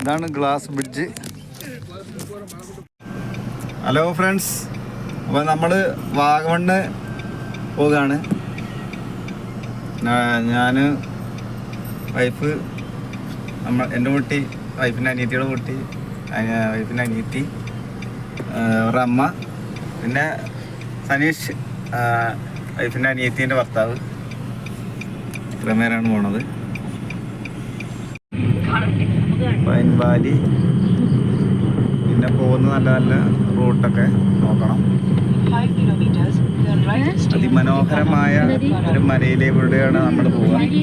ഇതാണ് glass bridge. Hello friends അപ്പോൾ നമ്മൾ വാഗമണ്ണ് പോവുകയാണ് ഞാൻ വൈഫ് നമ്മൾ എന്റെ കുട്ടി വൈഫിന്റെ അനിയത്തിയുടെ കുട്ടി വൈഫിന്റെ അനിയത്തി അവരുടെ അമ്മ പിന്നെ സനീഷ് വൈഫിന്റെ അനിയത്തിന്റെ ഭർത്താവ്. ഇത്രയും പേരാണ് പോണത്. പൈൻ വാലി പിന്നെ പോകുന്ന നല്ല നല്ല റൂട്ടൊക്കെ നോക്കണം. അതിമനോഹരമായ ഒരു മലയിലൂടെയാണ് നമ്മൾ പോകുന്നത്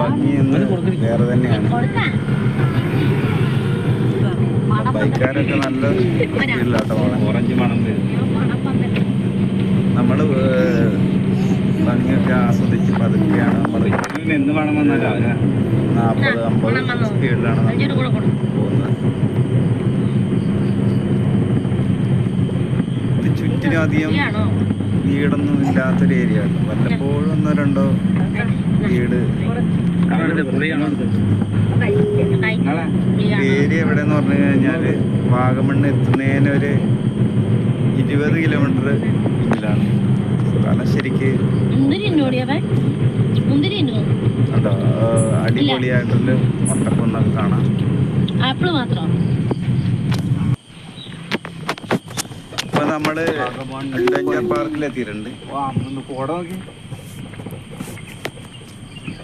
ഭംഗി എന്ന് വേറെ തന്നെയാണ്. ബൈക്കാരൊക്കെ നല്ല സ്പീഡിലാട്ടോ ഓറഞ്ച് മണം നമ്മൾ ഭംഗിയൊക്കെ ആസ്വദിച്ച് പതുക്കെയാണ് നമ്മൾ എന്ത് വേണമെന്നല്ല നാൽപ്പത് അമ്പത് സ്പീഡിലാണ് നമ്മൾ പോകുന്നത്. ഇത് ചുറ്റിനും അധികം വീടൊന്നും ഇല്ലാത്തൊരു ഏരിയ ആണ്. വല്ലപ്പോഴും ഒന്നോ രണ്ടോ വീട്. ഏരിയ എവിടെയെന്ന് പറഞ്ഞു കഴിഞ്ഞാൽ വാഗമണ്ണ് എത്തുന്നതിന് ഒരു ഇരുപത് കിലോമീറ്റർ പിന്നിലാണ്. സ്ഥലം ശരിക്ക്. കണ്ടോ? ആ, അടിപൊളിയായിട്ടുണ്ട് മുട്ടക്കുന്നൊക്കെ കാണാം. ആപ്പിൾ മാത്രം? ഇപ്പൊ നമ്മൾ അഡ്വഞ്ചർ പാർക്കിൽ എത്തിയിട്ടുണ്ട്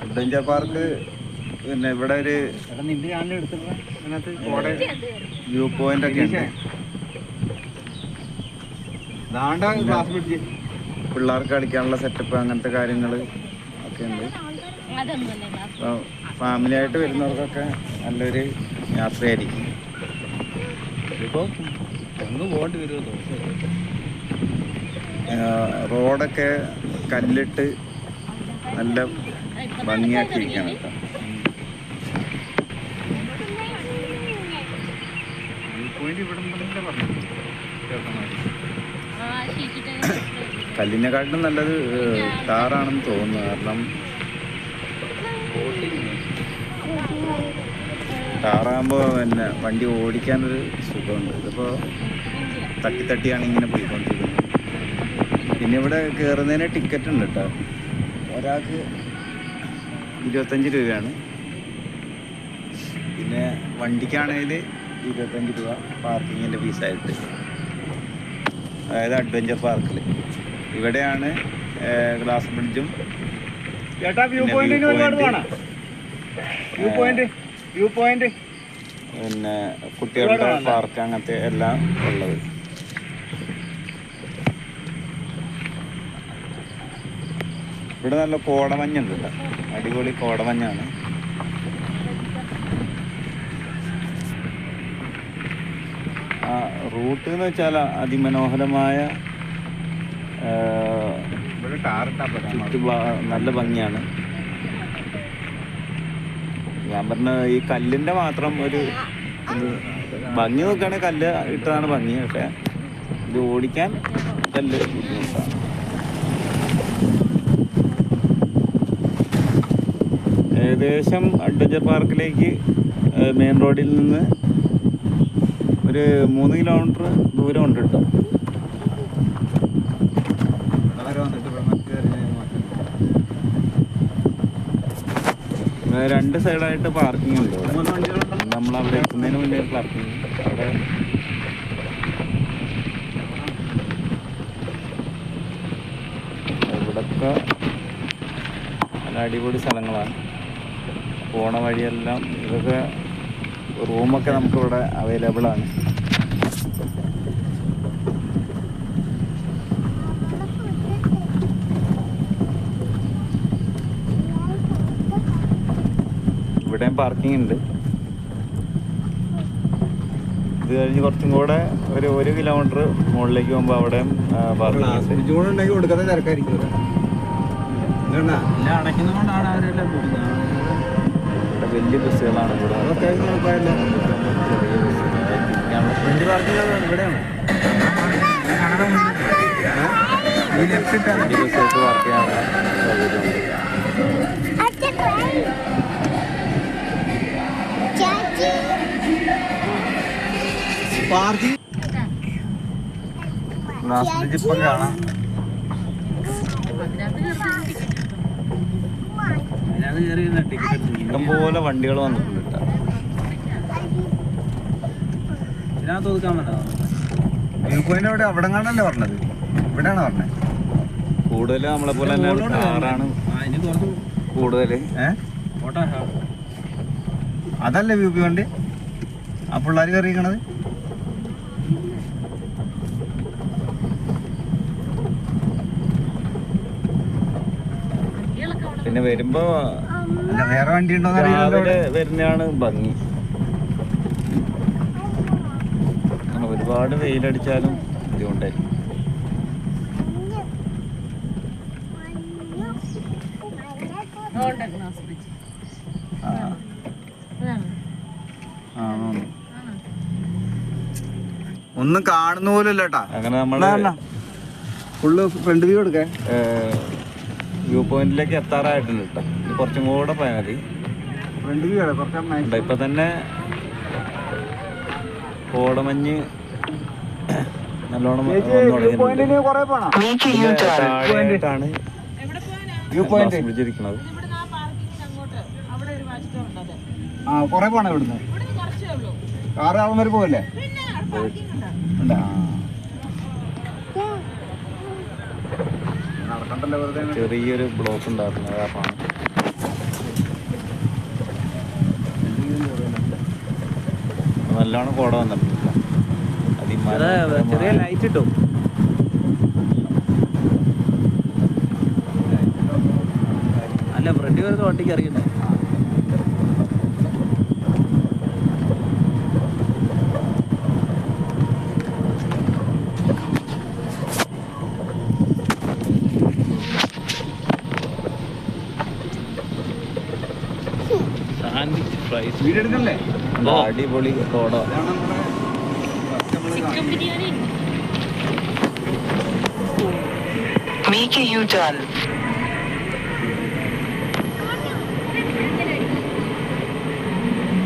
അഡ്വഞ്ചർ പാർക്ക് പിന്നെ ഇവിടെ ഒരു വ്യൂ പോയിന്റ് ഒക്കെ ഉണ്ട്. പിള്ളേർക്ക് കളിക്കാനുള്ള സെറ്റപ്പ് അങ്ങനത്തെ കാര്യങ്ങൾ ഒക്കെ ഉണ്ട് അതൊന്നുമല്ല അപ്പോൾ ഫാമിലി ആയിട്ട് വരുന്നവർക്കൊക്കെ നല്ലൊരു യാത്രയായിരിക്കും. ഇപ്പോൾ ഒന്ന് പോകേണ്ടി വരുമോ റോഡൊക്കെ കല്ലിട്ട് നല്ല ഭംഗിയാക്കിയിരിക്കണം കേട്ടോ. കല്ലിനെക്കാട്ടിലും നല്ലത് കാറാണെന്ന് തോന്നുന്നു. കാരണം ടാറാകുമ്പോൾ പിന്നെ വണ്ടി ഓടിക്കാനൊരു സുഖമുണ്ട്. ഇതിപ്പോൾ തട്ടി തട്ടിയാണ് ഇങ്ങനെ പോയിക്കൊണ്ടിരിക്കുന്നത്. പിന്നെ ഇവിടെ കയറുന്നതിന് ടിക്കറ്റ് ഉണ്ട് കേട്ടോ ഒരാൾക്ക് ഇരുപത്തഞ്ച് രൂപയാണ്. പിന്നെ വണ്ടിക്കാണെങ്കിൽ ഇരുപത്തഞ്ച് രൂപ പാർക്കിങ്ങിന്റെ ഫീസായിട്ട്. അതായത് അഡ്വഞ്ചർ പാർക്കിൽ ഇവിടെയാണ് ഗ്ലാസ് ബ്രിഡ്ജും. ചേട്ടാ വ്യൂ ഒരുപാട്. View point. വ്യൂ പോയിന്റ് പിന്നെ കുട്ടികളുടെ പാർക്ക് അങ്ങനത്തെ എല്ലാം ഉള്ളത്. ഇവിടെ നല്ല കോടമഞ്ഞുണ്ട് കേട്ടോ. അടിപൊളി കോടമഞ്ഞാണ്. ആ റൂട്ട് എന്ന് വെച്ചാൽ അതിമനോഹരമായ നല്ല ഭംഗിയാണ്. ഞാൻ പറഞ്ഞ ഈ കല്ലിന്റെ മാത്രം ഒരു ഭംഗി നോക്കുകയാണെങ്കിൽ കല്ല് ഇട്ടതാണ് ഭംഗി പക്ഷെ ഇത് ഓടിക്കാൻ കല്ല് ഏകദേശം അഡ്വഞ്ചർ പാർക്കിലേക്ക് മെയിൻ റോഡിൽ നിന്ന് ഒരു മൂന്ന് കിലോമീറ്റർ ദൂരം ഉണ്ട് കേട്ടോ. രണ്ട് സൈഡായിട്ട് പാർക്കിംഗ് ഉണ്ട്. നമ്മൾ അവിടെ എത്തുന്നതിന് മുന്നേ പാർക്കിംഗ് അവിടെ ഇവിടൊക്കെ നല്ല അടിപൊളി സ്ഥലങ്ങളാണ്. പോണ വഴിയെല്ലാം ഇതൊക്കെ റൂമൊക്കെ നമുക്കിവിടെ അവൈലബിൾ പാർക്കിംഗ് ഉണ്ട്. ഇത് കഴിഞ്ഞ് കുറച്ചും കൂടെ ഒരു ഒരു കിലോമീറ്റർ മുകളിലേക്ക് പോകുമ്പോൾ അവിടെയും പാർക്കിംഗ് കൊടുക്കാതെ തിരക്കായിരിക്കും വലിയ ബസ്സുകളാണ് ഇവിടെ ചെറിയ ബസ്സുകൾ ഇവിടെയാണ്. ഈ ലെഫ്റ്റ് ബസ്സുകൾക്ക് പാർക്ക് ചെയ്യാനുള്ള സൗകര്യമുണ്ട് പാർക്കിംഗ് ഇപ്പം കാണാം. ഇഷ്ടംപോലെ വണ്ടികൾ വന്നിട്ടുണ്ട് വ്യൂ പോയിന്റ് എവിടെ അവിടെ പറഞ്ഞത്? ഇവിടെയാണ് പറഞ്ഞത് കൂടുതൽ നമ്മളെ പോലെ തന്നെ കാറാണ് കൂടുതൽ അതല്ലേ വ്യൂ പോയിന്റ് ആ പിള്ളേർ കയറിയിരിക്കണത്? പിന്നെ വരുമ്പോ വേറെ വണ്ടി രാവിലെ. വരുന്നതാണ് ഭംഗി. ഒരുപാട് വെയിലടിച്ചാലും ബുദ്ധിമുട്ടായിരിക്കും ആ. ആ ഒന്നും കാണുന്ന പോലും ഇല്ലട്ടാ അങ്ങനെ നമ്മൾ ഫുള്ള് ഫ്രണ്ട് വ്യൂ എടുക്കേ. വ്യൂ പോയിന്റിലേക്ക് എത്താറായിട്ടുണ്ട് കേട്ടോ. കുറച്ചും കൂടെ പോയാൽ മതി. ഇപ്പം തന്നെ കോടമഞ്ഞ് നല്ലോണം താഴെയായിട്ടാണ് ആ കൊറേ പോണോ ഇവിടുന്ന്? കാറ് ആവുന്നവർ പോവല്ലേ? പോകല്ലേ ഉണ്ടാ നടക്കണ്ടല്ലോ വെറുതെ ചെറിയൊരു ബ്ലോക്ക് ഉണ്ടായിരുന്നു അതാണ് നല്ലോണം കോട വന്നിട്ടുണ്ട്. ചെറിയ ലൈറ്റ് ഇട്ടു. അല്ല ഫ്രണ്ട് വരുന്ന വണ്ടിക്ക് അറിയണ്ടേ സാൻഡ്വിച്ച് ഫ്രൈസ് വീഡിയോ എടുക്കണല്ലേ അടിപൊളി കോട ഇതാണ് നമ്മുടെ first നമ്മൾ ചിക്കൻ കാണുന്നത്. ബിരിയാണി കോട Make a U-turn.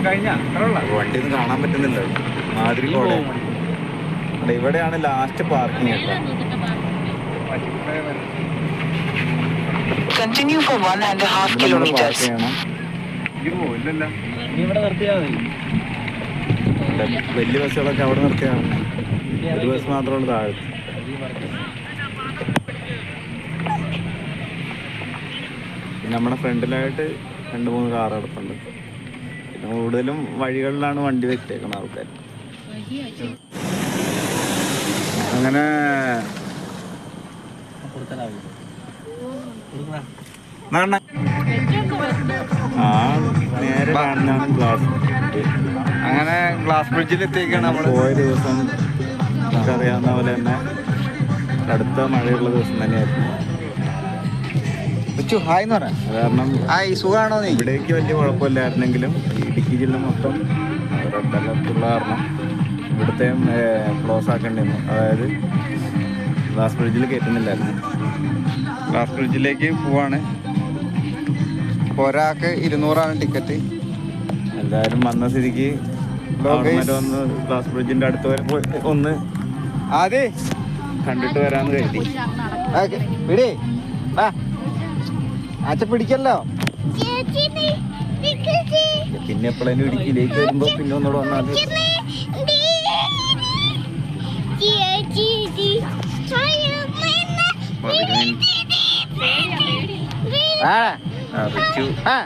കഴിഞ്ഞ? അത്രയുള്ള വണ്ടി ഒന്നും കാണാൻ പറ്റുന്നില്ല. മാതിരി കോട. ഇവിടെയാണ് ലാസ്റ്റ് പാർക്കിംഗ് കേട്ടോ. Continue for one and a half kilometers. ഇവിടെ നിർത്തിയാൽ മതി. വലിയ ബസ്സുകളൊക്കെ അവിടെ നിർത്തിയാണ്. ഒരു ബസ് മാത്രമാണ് താഴെ നമ്മുടെ ഫ്രണ്ടിലായിട്ട് രണ്ട് മൂന്ന് കാർ കിടപ്പുണ്ട്. പിന്നെ കൂടുതലും വഴികളിലാണ് വണ്ടി വെച്ചേക്കണ ആൾക്കാർ അങ്ങനെ നേരെ കാണുന്നതാണ് ഗ്ലാസ്. അങ്ങനെ ഗ്ലാസ് ബ്രിഡ്ജിൽ എത്തിയേക്കാണ് നമ്മൾ പോയ ദിവസം നമുക്കറിയാവുന്ന പോലെ തന്നെ കടുത്ത മഴയുള്ള ദിവസം തന്നെയായിരുന്നു. ഉച്ചു ഹായ് എന്ന് പറയാം കാരണം ഹായ് നീ? ഇവിടേക്ക് വലിയ കുഴപ്പമില്ലായിരുന്നെങ്കിലും ഇടുക്കി ജില്ല മൊത്തം റെഡ് അലർട്ടുള്ള കാരണം ഇവിടുത്തെ ക്ലോസ് ആക്കേണ്ടിരുന്നു അതായത് ഗ്ലാസ് ബ്രിഡ്ജിൽ കയറ്റുന്നില്ലായിരുന്നു. ഗ്ലാസ് ബ്രിഡ്ജിലേക്ക് പോവാണ്. ഇപ്പൊ ഒരാൾക്ക് ഇരുന്നൂറാണ് ടിക്കറ്റ്. എന്തായാലും വന്ന സ്ഥിതിക്ക് ഒന്ന് ഗ്ലാസ് ബ്രിഡ്ജിന്റെ അടുത്ത് വരെ ഒന്ന് അതെ കണ്ടിട്ട് വരാന്ന് കരുതി. പിടി അച്ഛ പിടിക്കല്ലോ. പിന്നെ എപ്പോഴും ഇടുക്കിയിലേക്ക് വരുമ്പോ പിന്നെ ഒന്നുകൂടെ വന്നാൽ മതി. ആ, റിച്ചു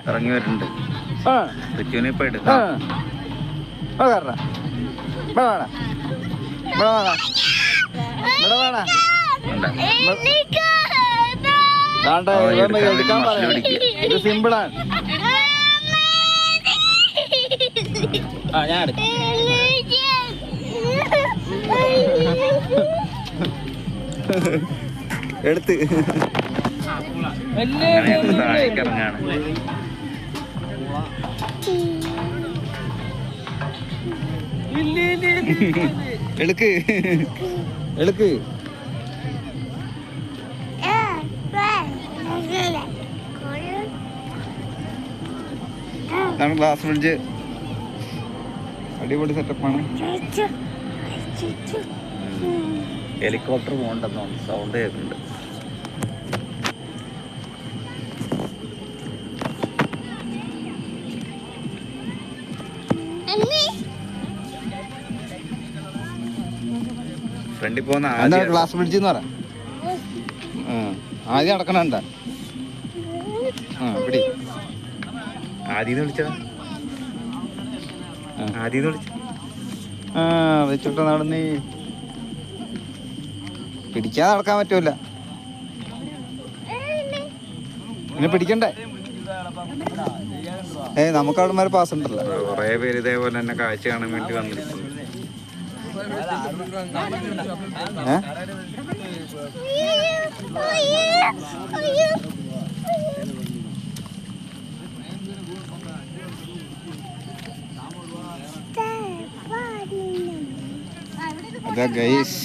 ഇറങ്ങി വരുന്നുണ്ട്. ആ. റിച്ചുവിനെ ഇപ്പൊ എടുക്കാം. സിമ്പിളാണ് ആ ഞാൻ എടുക്കാം. എടുത്ത്. അങ്ങനെ ഞങ്ങൾ താഴേക്ക് ഇറങ്ങാണ്. എടുക്ക്. എടുക്ക്. ഇതാണ് ഗ്ലാസ് ബ്രിഡ്ജ് അടിപൊളി സെറ്റപ്പാണ് ഹെലികോപ്റ്റർ പോകണ്ടെന്നാണ് സൗണ്ട് കേൾക്കുന്നുണ്ട്. ഫ്രണ്ടിൽ പോകുന്ന ആദ്യം ഗ്ലാസ് ബ്രിഡ്ജ് എന്ന് പറ. ആ, ആദ്യം അടക്കണണ്ട ആ പിടി. ആദ്യം വിളിച്ചതാ. ആദ്യം വിളിച്ച. ആ വെച്ചിട്ട് നടന്നേ പിടിക്കാതെ നടക്കാൻ പറ്റൂല. പിന്നെ പിടിക്കണ്ടേ? ഏ നമുക്ക് അവിടെ പാസ് ഉണ്ടല്ലോ. കുറേ പേര് ഇതേപോലെ തന്നെ കാഴ്ച കാണാൻ വേണ്ടി വന്നിരിക്കുന്നു. അതെ ഗൈസ്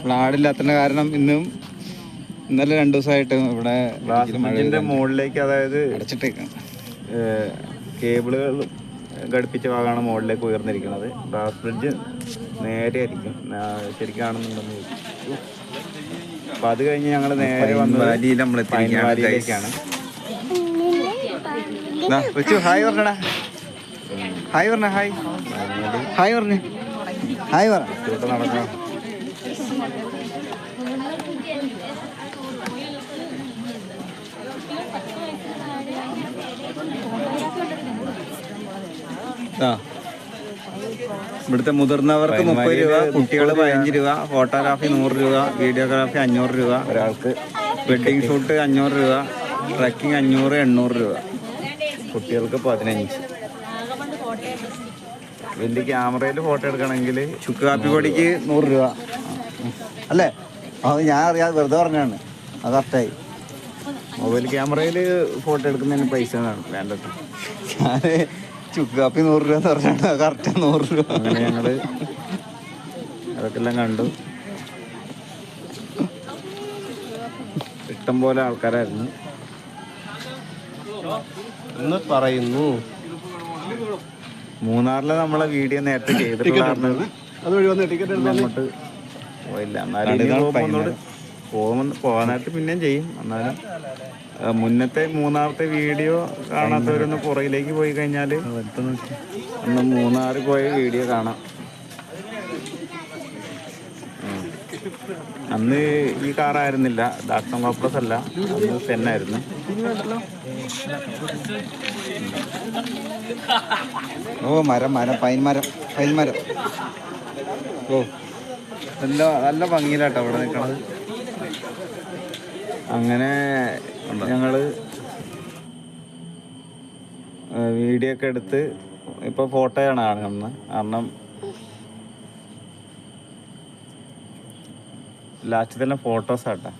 ഫ്ലാഡില്ലാത്തതിന്റെ കാരണം ഇന്നും ഇന്നലെ രണ്ടു ദിവസമായിട്ട് ഇവിടെ മഴ മുകളിലേക്ക് അതായത് അടച്ചിട്ടേക്കാണ് കേബിളുകൾ ഘടിപ്പിച്ച ഭാഗമാണ് മുകളിലേക്ക് ഉയർന്നിരിക്കുന്നത്. ബ്രിഡ്ജ് നേരെ ആയിരിക്കും ശരിക്കും കാണുന്നുണ്ടെന്ന് ചോദിച്ചു. അപ്പൊ അത് കഴിഞ്ഞ് ഞങ്ങൾ നേരെ വന്ന് വന്നത് വാലിയിൽ നമ്മൾ പൈൻ എത്തിയിരിക്കുകയാണ് വാലിയിലേക്കാണ്. വെച്ചു ഹായ് പറഞ്ഞടാ ഹായ് പറഞ്ഞ ഹായ് ഹായ് പറഞ്ഞേ ഹായ് പറ ഇവിടെ നടക്കാം ആ ഇവിടുത്തെ മുതിർന്നവർക്ക് മുപ്പത് രൂപ കുട്ടികൾ പതിനഞ്ച് രൂപ ഫോട്ടോഗ്രാഫി നൂറ് രൂപ വീഡിയോഗ്രാഫി അഞ്ഞൂറ് രൂപ ഒരാൾക്ക് വെഡിങ് ഷൂട്ട് അഞ്ഞൂറ് രൂപ ട്രക്കിംഗ് അഞ്ഞൂറ് എണ്ണൂറ് രൂപ. കുട്ടികൾക്ക് പതിനഞ്ച്. വലിയ ക്യാമറയിൽ ഫോട്ടോ എടുക്കണമെങ്കിൽ ചുക്ക് കാപ്പി പൊടിക്ക് നൂറ് രൂപ. അല്ലേ? അത് ഞാൻ അറിയാതെ വെറുതെ പറഞ്ഞാണ് അത് കറക്റ്റായി. മൊബൈൽ ക്യാമറയിൽ ഫോട്ടോ എടുക്കുന്നതിന് പൈസ വേണം. വേണ്ടത് ഞാൻ ചുക്ക് കാപ്പി നൂറ് രൂപ എന്ന് പറഞ്ഞാണ് കറക്റ്റ് നൂറ് രൂപ അങ്ങനെ ഞങ്ങൾ അതൊക്കെ എല്ലാം കണ്ടു. ഇഷ്ടം പോലെ ആൾക്കാരായിരുന്നു. എന്ന് പറയുന്നു. മൂന്നാറിലെ നമ്മളെ വീഡിയോ നേരത്തെ ചെയ്തിട്ടുള്ള ടിക്കറ്റ് അങ്ങോട്ട് പോയില്ല. എന്നാലും പോകുന്ന പോകാനായിട്ട് പിന്നെയും ചെയ്യും. എന്നാലും മുന്നത്തെ മൂന്നാമത്തെ വീഡിയോ കാണാത്തവരൊന്ന് പുറകിലേക്ക് പോയി കഴിഞ്ഞാൽ ഒന്ന് മൂന്നാർ പോയ വീഡിയോ കാണാം. അന്ന് ഈ കാറായിരുന്നില്ല ഡാക്ടർ കോപ്ലസ് അല്ല. അന്ന് പെന്നായിരുന്നു ഓ മരം മരം പൈൻ മരം പൈൻ മരം. ഓ നല്ല നല്ല ഭംഗിയിലാട്ടോ അവിടെ നിൽക്കണത് അങ്ങനെ ഞങ്ങൾ വീഡിയോ ഒക്കെ എടുത്ത് ഇപ്പൊ ഫോട്ടോയാണ് കാണുന്നത് കാരണം ലാസ്റ്റ് തന്നെ ഫോട്ടോസ് ആട്ടാ.